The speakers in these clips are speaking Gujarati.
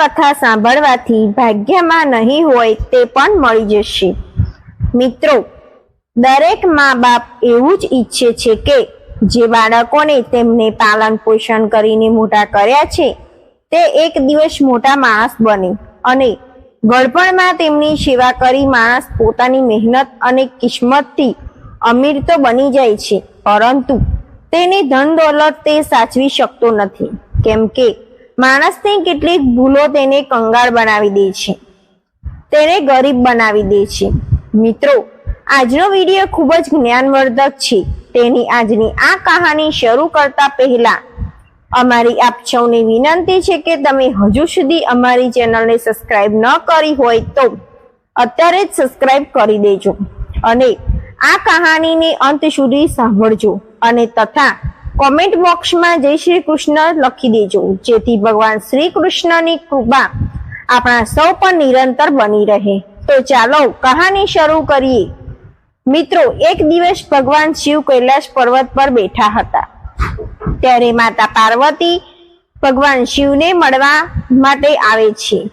કથા સાંભળવાથી ભાગ્યમાં નહીં હોય તે પણ મળી જશે. મિત્રો, દરેક મા બાપ એવું જ ઈચ્છે છે કે જે બાળકોને તેમને પાલન પોષણ કરીને મોટા કર્યા છે, તે એક દિવસ મોટા માણસ બને અને ગળપણમાં તેમની સેવા કરી માણસ પોતાની મહેનત અને કિસ્મતથી અમીર તો બની જાય છે, પરંતુ તેની ધન દોલત તે સાચવી શકતો નથી. કેમ કે માણસની કેટલીક ભૂલો તેને કંગાળ બનાવી દે છે. તેને ગરીબ બનાવી દે છે. મિત્રો, આજનો વીડિયો ખૂબ જ જ્ઞાનવર્ધક છે. તેની આજની આ કહાની શરૂ કરતા પહેલા અમારી આપ સૌને વિનંતી છે કે તમે હજુ સુધી અમારી ચેનલને સબસ્ક્રાઇબ ન કરી હોય તો અત્યારે જ સબસ્ક્રાઇબ કરી દેજો અને આ કહાનીને અંત સુધી સાંભળજો અને તથા કોમેન્ટ બોક્સમાં જય શ્રી કૃષ્ણ લખી દેજો. જેથી ભગવાન શ્રી કૃષ્ણની કૃપા આપણા સૌ પર નિરંતર બની રહે. તો ચાલો કહાની શરૂ કરીએ. મિત્રો, એક દિવસ ભગવાન શિવ કૈલાશ પર્વત પર બેઠા હતા. ત્યારે માતા પાર્વતી ભગવાન શિવને મળવા માટે આવે છે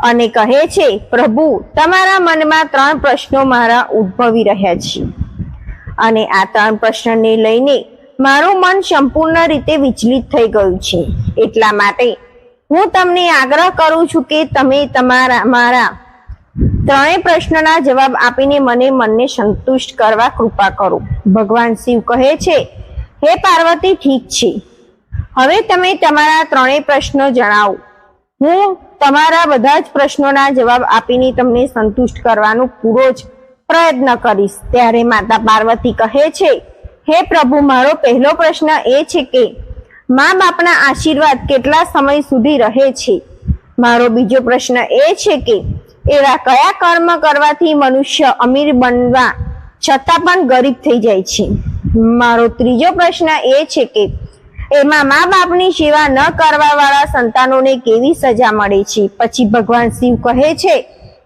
અને કહે છે, પ્રભુ, તમારા મનમાં ત્રણ પ્રશ્નો મારા ઉદ્ભવી રહ્યા છે. અને આ ત્રણ પ્રશ્નને લઈને મારું મન સંપૂર્ણ રીતે વિચલિત થઈ ગયું છે. એટલા માટે હું તમને આગ્રહ કરું છું કે તમે તમારા, મારા ત્રણેય પ્રશ્નના જવાબ આપીને મને મનને સંતુષ્ટ કરવા કૃપા કરો. ભગવાન શિવ કહે છે, હે પાર્વતી, ઠીક છે. હવે તમે તમારા ત્રણેય પ્રશ્નો જણાવો. હું તમારા બધા જ પ્રશ્નોના જવાબ આપીને તમને સંતુષ્ટ કરવાનો પૂરો જ પ્રયત્ન કરીશ. ત્યારે માતા પાર્વતી કહે છે હે પ્રભુ, મારો પહેલો પ્રશ્ન એ છે કે, મા બાપના આશીર્વાદ કેટલા સમય સુધી રહે છે? મારો બીજો પ્રશ્ન એ છે કે, એવા કયા કર્મ કરવાથી મનુષ્ય અમીર બનવા છતાં પણ ગરીબ થઈ જાય છે? મારો ત્રીજો પ્રશ્ન એ છે કે, એમાં મા બાપની સેવા ન કરવા વાળા સંતાનોને કેવી સજા મળે છે? પછી ભગવાન શિવ કહે છે,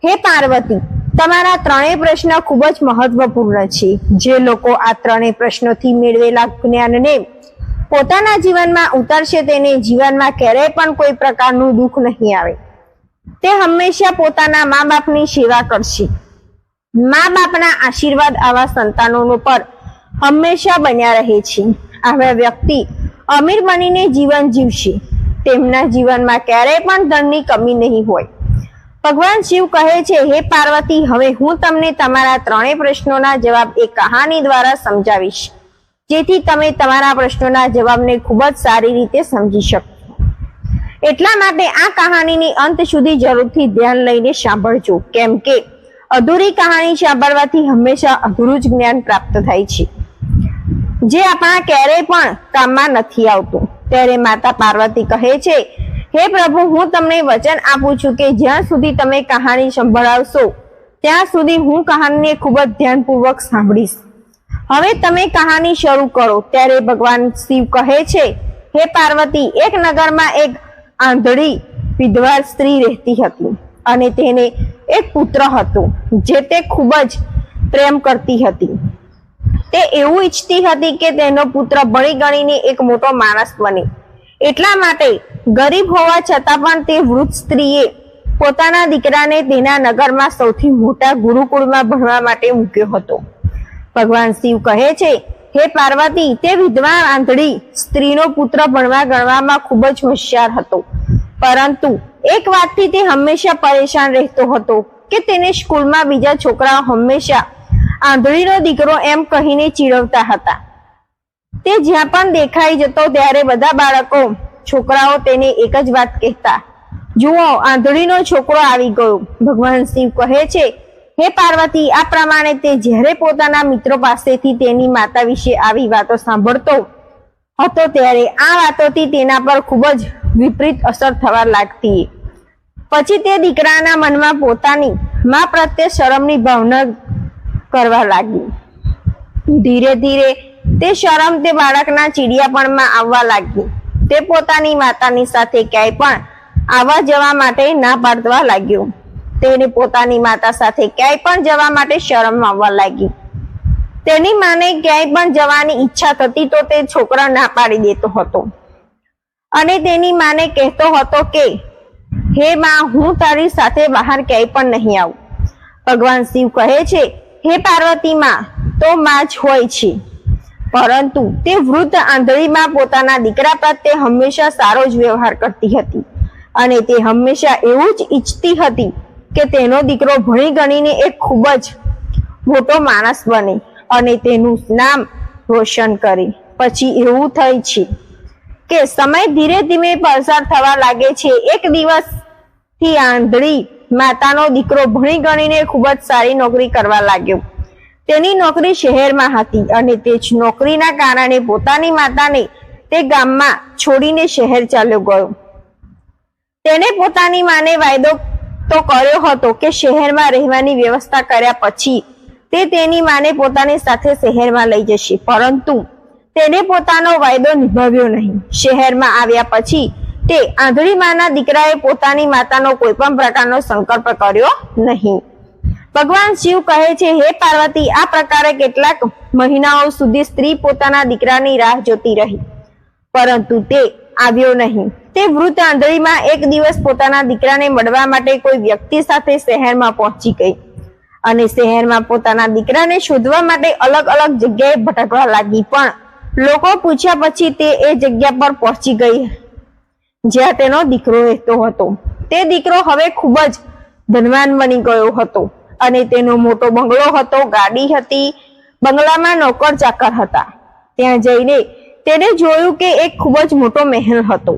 હે પાર્વતી તમારા ત્રણેય પ્રશ્ન ખૂબ જ મહત્વપૂર્ણ છે. જે લોકો આ ત્રણેય પ્રશ્નોથી મેળવેલા જ્ઞાનને પોતાના જીવનમાં ઉતારશે તેને જીવનમાં ક્યારેય પણ કોઈ પ્રકારનું દુઃખ નહીં આવે. તે હંમેશા પોતાના મા બાપની સેવા કરશે. મા બાપના આશીર્વાદ આવા સંતાનોનો પર હંમેશા બન્યા રહે છે. આવા વ્યક્તિ અમીર બનીને જીવન જીવશે. તેમના જીવનમાં ક્યારેય પણ ધનની કમી નહીં હોય. ભગવાન શિવ કહે છે, હે પાર્વતી, હવે હું તમને તમારા ત્રણેય પ્રશ્નોના જવાબ એક કહાની દ્વારા સમજાવીશ. જેથી તમે તમારા પ્રશ્નોના જવાબને ખૂબ જ સારી રીતે સમજી શકો એટલા માટે આ કહાનીની અંત સુધી જરૂરથી ધ્યાન લઈને સાંભળજો. કેમ કે અધૂરી કહાની સાંભળવાથી હંમેશા અધૂરું જ જ્ઞાન પ્રાપ્ત થાય છે. જે આપણા ક્યારેય પણ કામમાં નથી આવતું. ત્યારે માતા પાર્વતી કહે છે હે પ્રભુ, હું તમને વચન આપું છું કે જ્યાં સુધી તમે કહાની સંભળાવશો, ત્યાં સુધી હું કહાનીને ખૂબ જ ધ્યાનપૂર્વક સાંભળીશ. હવે તમે કહાની શરૂ કરો, ત્યારે ભગવાન શિવ કહે છે, હે પાર્વતી, એક નગરમાં એક આંધળી વિધવા સ્ત્રી રહેતી હતી અને તેને એક પુત્ર હતો, જે તે ખૂબ જ પ્રેમ કરતી હતી. તે એવું ઈચ્છતી હતી કે તેનો પુત્ર ભણી ગણીને એક મોટો માણસ બને. એટલા માટે ગરીબ હોવા છતાં પણ તે વૃદ્ધ સ્ત્રીએ પોતાના દીકરાને તેના નગરમાં સૌથી મોટા ગુરુકુળમાં ભણવા માટે મૂક્યો હતો. ભગવાન શિવ કહે છે, હે પાર્વતી, તે વિધવા આંધળી સ્ત્રીનો પુત્ર ભણવા ગણવામાં ખૂબ જ હોશિયાર હતો. પરંતુ એક વાતથી તે હંમેશા પરેશાન રહેતો હતો કે તેને સ્કૂલમાં બીજા છોકરાઓ હંમેશા આંધળીનો દીકરો એમ કહીને ચીડવતા હતા. તે જ્યાં પણ દેખાઈ જતો, ત્યારે બધા બાળકો છોકરાઓ તેને એક જ વાત કહેતા, જુઓ, આંધળીનો છોકરો આવી ગયો. ભગવાન શિવ કહે છે, હે પાર્વતી, આ પ્રમાણે તે જ્યારે પોતાના મિત્રો પાસેથી તેની માતા વિશે આવી વાતો સાંભળતો હતો, ત્યારે આ વાતોથી તેના પર ખૂબ જ વિપરીત અસર થવા લાગતી. પછી તે દીકરાના મનમાં પોતાની મા પ્રત્યે શરમની ભાવના કરવા લાગી. ધીરે ધીરે તે શરમ તે બાળકના ચીડિયાપણમાં આવવા લાગી. તે પોતાની માતાની સાથે ક્યાંય પણ આવવા જવા માટે ના પાડવા લાગ્યો. તેને પોતાની માતા સાથે ક્યાંય પણ જવા માટે શરમ આવવા લાગી. તેની માને ક્યાંય પણ જવાની ઈચ્છા થતી તો તે છોકરા ના પાડી દેતો હતો. અને તેની માને કહેતો હતો કે, હે માં, હું તારી સાથે બહાર ક્યાંય પણ નહીં આવું. ભગવાન શિવ કહે છે, હે પાર્વતી માં, તો માં જ હોય છે. પરંતુ તે વૃદ્ધ આંધળીમાં પોતાના દીકરા પ્રત્યે હંમેશા સારો જ વ્યવહાર કરતી હતી. અને તે હંમેશા એવું જ ઈચ્છતી હતી કે તેનો દીકરો ભણી ગણીને એક ખૂબ જ મોટો માણસ બને અને તેનું નામ રોશન કરે. પછી એવું થાય છે કે સમય ધીરે ધીમે પસાર થવા લાગે છે. એક દિવસથી આંધળી માતાનો દીકરો ભણી ગણીને ખૂબ જ સારી નોકરી કરવા લાગ્યો. તેની નોકરી શહેરમાં હતી અને તે જ નોકરીના કારણે પોતાની માતાને તે ગામમાં છોડીને શહેર ચાલ્યો ગયો. તેને પોતાની માને વાયદો તો કર્યો હતો કે શહેરમાં રહેવાની વ્યવસ્થા કર્યા પછી તે તેની માને પોતાની સાથે શહેરમાં લઈ જશે, પરંતુ તેને પોતાનો વાયદો નિભાવ્યો નહીં. શહેરમાં આવ્યા પછી તે આંધળી માના દીકરાએ પોતાની માતાનો કોઈ પણ પ્રકારનો સંકલ્પ કર્યો નહીં. ભગવાન શિવ કહે છે, હે પાર્વતી, આ પ્રકારે કેટલાક મહિનાઓ સુધી સ્ત્રી પોતાના દીકરાની રાહ જોતી રહી. પરંતુ તે આવ્યો નહીં. તે વૃદ્ધ આંધળીમાં એક દિવસ પોતાના દીકરાને મળવા માટે કોઈ વ્યક્તિ સાથે શહેરમાં પહોંચી ગઈ. અને શહેરમાં પોતાના દીકરાને શોધવા માટે અલગ અલગ જગ્યાએ ભટકવા લાગી. પણ લોકો પૂછ્યા પછી તે એ જગ્યા પર પહોંચી ગઈ. જ્યાં તેનો દીકરો રહેતો હતો. તે દીકરો હવે ખૂબ જ ધનવાન બની ગયો હતો. અને તેનો મોટો બંગલો હતો, ગાડી હતી, બંગલામાં નોકર ચાકર હતા. ત્યાં જઈને તેને જોયું કે એક ખૂબ જ મોટો મહેલ હતો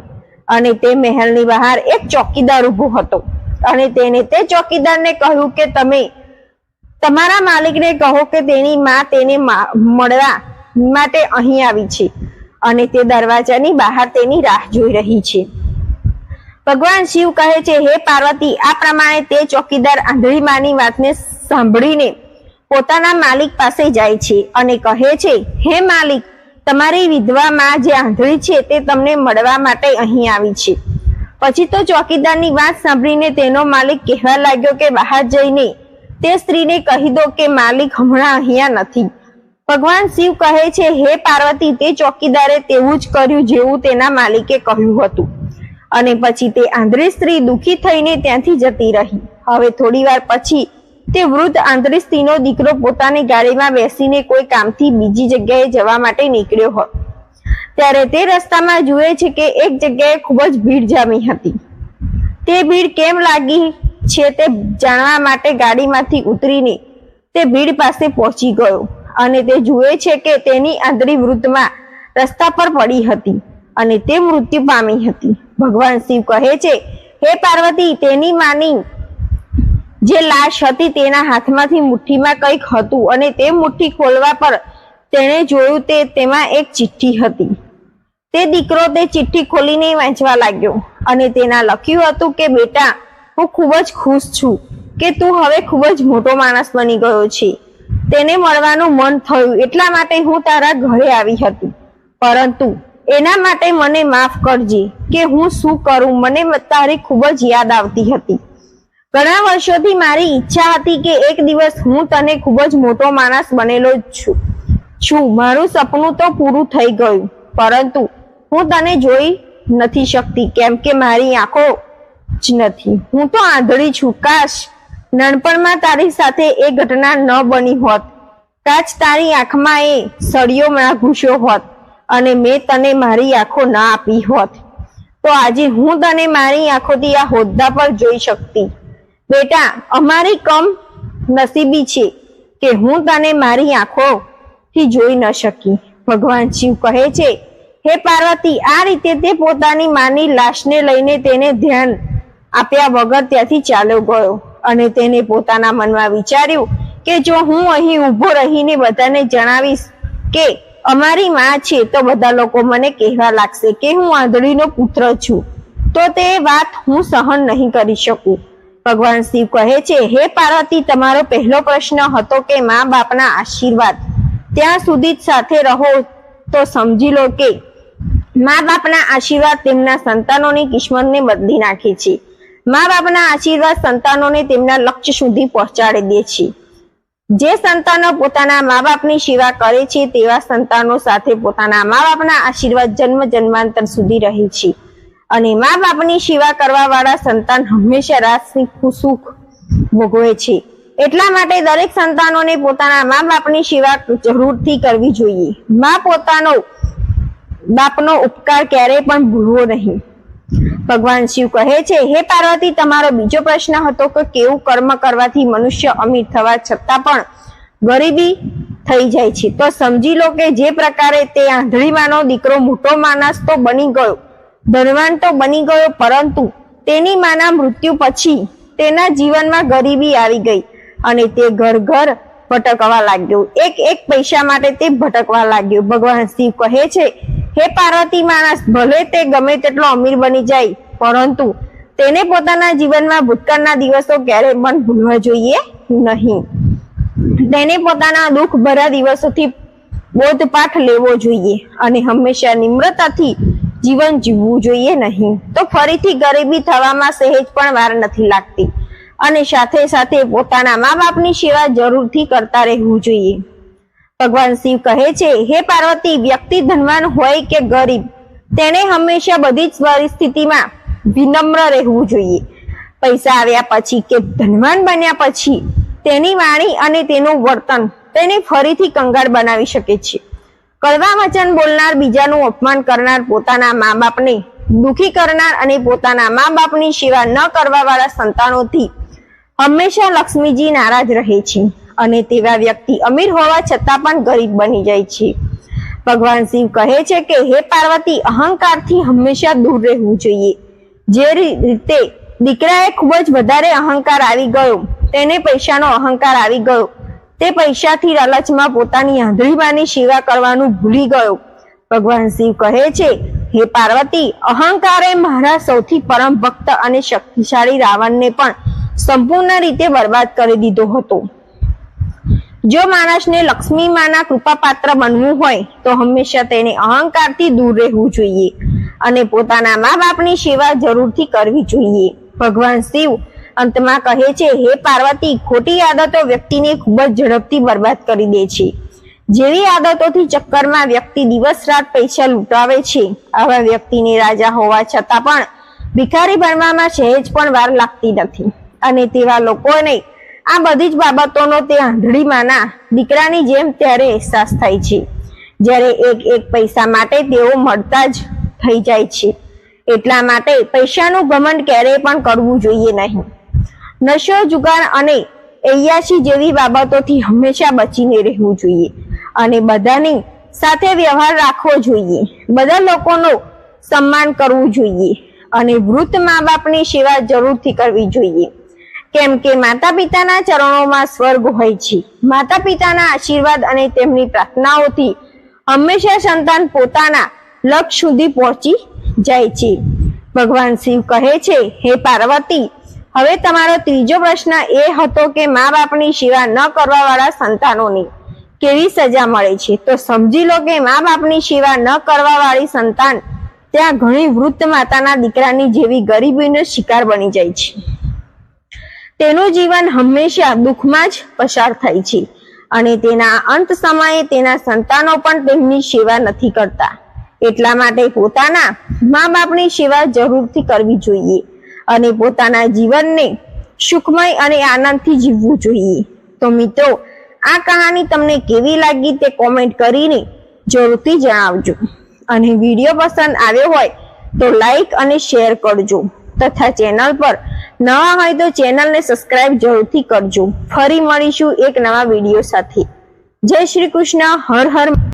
અને તે મહેલની બહાર એક ચોકીદાર ઊભો હતો. અને તેને તે ચોકીદારને કહ્યું કે તમે, તમારા માલિકને કહો કે તેની માં તેને મળવા માટે અહીં આવી છે અને તે દરવાજાની બહાર તેની રાહ જોઈ રહી છે. ભગવાન શિવ કહે છે, હે પાર્વતી, આ પ્રમાણે તે ચોકીદાર આંધળી માની વાતને સાંભળીને પોતાના માલિક પાસે જાય છે અને કહે છે, હે માલિક, તમારી વિધવા માં જે આંધળી છે તે તમને મળવા માટે અહીં આવી છે. પછી તો ચોકીદારની વાત સાંભળીને તેનો માલિક કહેવા લાગ્યો કે, બહાર જઈને તે સ્ત્રીને કહી દો કે, માલિક હમણાં અહીંયા નથી. ભગવાન શિવ કહે છે, હે પાર્વતી, તે ચોકીદારે તેવું જ કર્યું જેવું તેના માલિકે કહ્યું હતું. અને પછી તે આંધળી સ્ત્રી દુખી થઈને ત્યાંથી જતી રહી. હવે થોડી વાર પછી તે વૃદ્ધ આંધળી સ્ત્રીનો દીકરો પોતાની ગાડીમાં બેસીને કોઈ કામથી બીજી જગ્યાએ જવા માટે નીકળ્યો હતો ત્યારે તે રસ્તામાં જુએ છે કે એક જગ્યાએ ખૂબ જ ભીડ જામી હતી. તે ભીડ કેમ લાગી છે તે જાણવા માટે ગાડીમાંથી ઉતરીને તે ભીડ પાસે પહોંચી ગયો અને તે જુએ છે કે તેની આંધળી વૃદ્ધમાં રસ્તા પર પડી હતી. અને તે મૃત્યુ પામી હતી. ભગવાન શિવ કહે છે, હે પાર્વતી, તેની માની જે લાશ હતી તેના હાથમાંથી મુઠ્ઠીમાં કંઈક હતું અને તે મુઠ્ઠી ખોલવા પર તેણે જોયું તે તેમાં એક ચિઠ્ઠી હતી. તે દીકરો તે ચિઠ્ઠી ખોલીને વાંચવા લાગ્યો અને તેના લખ્યું હતું કે, બેટા, હું ખૂબ જ ખુશ છું કે તું હવે ખૂબ જ મોટો માણસ બની ગયો છે. તેને મળવાનું મન થયું એટલા માટે હું તારા ઘરે આવી હતી. પરંતુ એના માટે મને માફ કરજે કે હું શું કરું? મને તારી ખૂબ જ યાદ આવતી હતી. ઘણા વર્ષોથી મારી ઈચ્છા હતી કે એક દિવસ હું તને ખૂબ જ મોટો માણસ બનેલો જ છું. છું. મારું સપનું તો પૂરું થઈ ગયું, પરંતુ હું તને જોઈ નથી શકતી, કેમ કે મારી આંખો જ નથી. હું તો આંધળી છું. કાશ નાનપણમાં તારી સાથે એ ઘટના ન બની હોત. કાચ તારી આંખમાં એ સળિયો ઘૂસ્યો હોત. અને મેં તને મારી આંખો ના આપી હોત. તો આજે હું તને મારી આંખોથી આ હોદ્દા પર જોઈ શકતી. બેટા, અમારી કમ નસીબી છે કે હું તને મારી આંખોથી જોઈ ન શકી. ભગવાન શિવ કહે છે, હે પાર્વતી, આ રીતે તે પોતાની માની લાશને લઈને તેને ધ્યાન આપ્યા વગર ત્યાંથી ચાલ્યો ગયો અને તેને પોતાના મનમાં વિચાર્યું કે જો હું અહીં ઊભો રહીને બધાને જણાવીશ કે અમારી માં છે તો બધા લોકો મને કહેવા લાગશે કે હું આંધળીનો પુત્ર છું. તો તે વાત હું સહન નહીં કરી શકું. ભગવાન શિવ કહે છે, હે પાર્વતી, તમારો પહેલો પ્રશ્ન હતો કે મા બાપના આશીર્વાદ. ત્યાં સુધી જ સાથે રહો. તો સમજી લો કે મા બાપના આશીર્વાદ તેમના સંતાનોની કિસ્મતને બદલી નાખે છે. મા બાપના આશીર્વાદ સંતાનોને તેમના લક્ષ્ય સુધી પહોંચાડી દે છે. જે સંતાનો પોતાના મા બાપની સેવા કરે છે, તેવા સંતાનો સાથે પોતાના મા બાપના આશીર્વાદ જન્મ જન્માંતર સુધી રહે છે. અને મા બાપની સેવા કરવા વાળા સંતાન હંમેશા રાસની સુખ ભોગવે છે. એટલા માટે દરેક સંતાનોને પોતાના મા બાપની સેવા જરૂરથી કરવી જોઈએ. મા પોતાનો બાપનો ઉપકાર ક્યારેય પણ ભૂલવો નહીં. ભગવાન શિવ કહે છે, હે પાર્વતી, તમારો બીજો પ્રશ્ન હતો કે કેવું કર્મ કરવાથી મનુષ્ય અમીર થવા છતાં પણ ગરીબી થઈ જાય છે. તો સમજી લો કે જે પ્રકારે તે આંધળીમાંનો દીકરો મોટો માણસ તો બની ગયો, ધનવાન તો બની ગયો, પરંતુ તેની માના મૃત્યુ પછી તેના જીવનમાં ગરીબી આવી ગઈ અને તે ઘર ઘર ભટકવા લાગ્યો. એક એક પૈસા માટે તે ભટકવા લાગ્યો. ભગવાન શિવ કહે છે હે પાર્વતી માણસ, ભલે તે ગમે તેટલો અમીર બની જાય, પરંતુ તેને પોતાના જીવનમાં ભૂતકાળના દિવસો ક્યારેય પણ ભૂલવા જોઈએ નહીં. તેને પોતાના દુઃખ ભરા દિવસોથી બોધપાઠ લેવો જોઈએ અને હંમેશા નિમ્રતાથી જીવન જીવવું જોઈએ નહીં. તો ફરીથી ગરીબી થવામાં સહેજ પણ વાર નથી લાગતી અને સાથે સાથે પોતાના મા બાપની સેવા જરૂરથી કરતા રહેવું જોઈએ. ભગવાન શિવ કહે છે, હે પાર્વતી, વ્યક્તિ ધનવાન હોય કે ગરીબ તેને હંમેશા બધી જ પરિસ્થિતિમાં વિનમ્ર રહેવું જોઈએ. પૈસા આવ્યા પછી કે ધનવાન બન્યા પછી તેની વાણી અને તેનું વર્તન તેને ફરીથી કંગાળ બનાવી શકે છે. કડવા વચન બોલનાર બીજાનું અપમાન કરનાર પોતાના મા બાપને દુખી કરનાર અને પોતાના મા બાપની સેવા ન કરવા વાળા સંતાનોથી હંમેશા લક્ષ્મીજી નારાજ રહે છે. અને તેવા વ્યક્તિ અમીર હોવા છતાં પણ ગરીબ બની જાય છે. ભગવાન શિવ કહે છે કે, હે પાર્વતી, અહંકારથી હંમેશા દૂર રહેવું જોઈએ. જે રીતે દીકરાએ ખૂબ જ વધારે અહંકાર આવી ગયો, તેને પૈસાનો અહંકાર આવી ગયો. તે પૈસાથી લાલચમાં પોતાની આંધળીમાની સેવા કરવાનું ભૂલી ગયો. ભગવાન શિવ કહે છે, હે પાર્વતી, અહંકારે મારા સૌથી પરમ ભક્ત અને શક્તિશાળી રાવણને પણ સંપૂર્ણ રીતે બરબાદ કરી દીધો હતો. જો માણસને લક્ષ્મી માના કૃપાપાત્ર બનવું હોય, તો હંમેશા તેને અહંકારથી દૂર રહેવું જોઈએ અને પોતાના મા બાપની સેવા જરૂરથી કરવી જોઈએ. ભગવાન શિવ અંતમાં કહે છે, હે પાર્વતી, ખોટી આદતો વ્યક્તિને ખૂબ જ ઝડપથી બરબાદ કરી દે છે. જેવી આદતોથી ચક્કરમાં વ્યક્તિ દિવસ રાત પૈસા લૂંટાવે છે, આવા વ્યક્તિને રાજા હોવા છતાં પણ ભિખારી બનવામાં સહેજ પણ વાર લાગતી નથી અને તેવા લોકોને આ બધી જ બાબતોનો તે આંધળીમાંના દીકરાની જેમ ત્યારે અહેસાસ થાય છે. જ્યારે એક એક પૈસા માટે તેઓ મળતા જ થઈ જાય છે. એટલા માટે પૈસાનું ઘમંડ ક્યારેય પણ કરવું જોઈએ નહીં. નશો જુગાર અને અયાશી જેવી બાબતોથી હંમેશા બચીને રહેવું જોઈએ અને બધાની સાથે વ્યવહાર રાખવો જોઈએ. બધા લોકોનો સન્માન કરવું જોઈએ અને વૃદ્ધ મા બાપની સેવા જરૂરથી કરવી જોઈએ. કેમ કે માતા પિતાના ચરણોમાં સ્વર્ગ હોય છે. માતા પિતાના આશીર્વાદ અને તેમની પ્રાર્થનાઓથી હંમેશા સંતાન પોતાના લક્ષ્ય સુધી પહોંચી જાય છે. ભગવાન શિવ કહે છે, હે પાર્વતી, હવે તમારો ત્રીજો પ્રશ્ન એ હતો કે મા બાપની સેવા ન કરવા વાળા સંતાનોની કેવી સજા મળે છે? તો સમજી લો કે મા બાપની સેવા ન કરવા વાળી સંતાન ત્યાં ઘણી વૃદ્ધ માતાના દીકરાની જેવી ગરીબીનો શિકાર બની જાય છે. તેનું જીવન હંમેશા દુઃખમાં જ પસાર થાય છે. અને તેના અંત સમયે તેના સંતાનો પણ તેમની સેવા નથી કરતા. એટલા માટે પોતાના મા બાપની સેવા જરૂરથી કરવી જોઈએ અને પોતાના જીવનને સુખમય અને આનંદથી જીવવું જોઈએ. તો મિત્રો, આ કહાની તમને કેવી લાગી તે કોમેન્ટ કરીને જરૂરથી જણાવજો. અને વીડિયો પસંદ આવ્યો હોય તો લાઈક અને શેર કરજો. તથા ચેનલ પર નવા હોય તો ચેનલને સબસ્ક્રાઇબ જરૂરથી કરજો. ફરી મળીશું એક નવા વીડિયો સાથે. જય શ્રી કૃષ્ણ. હર હર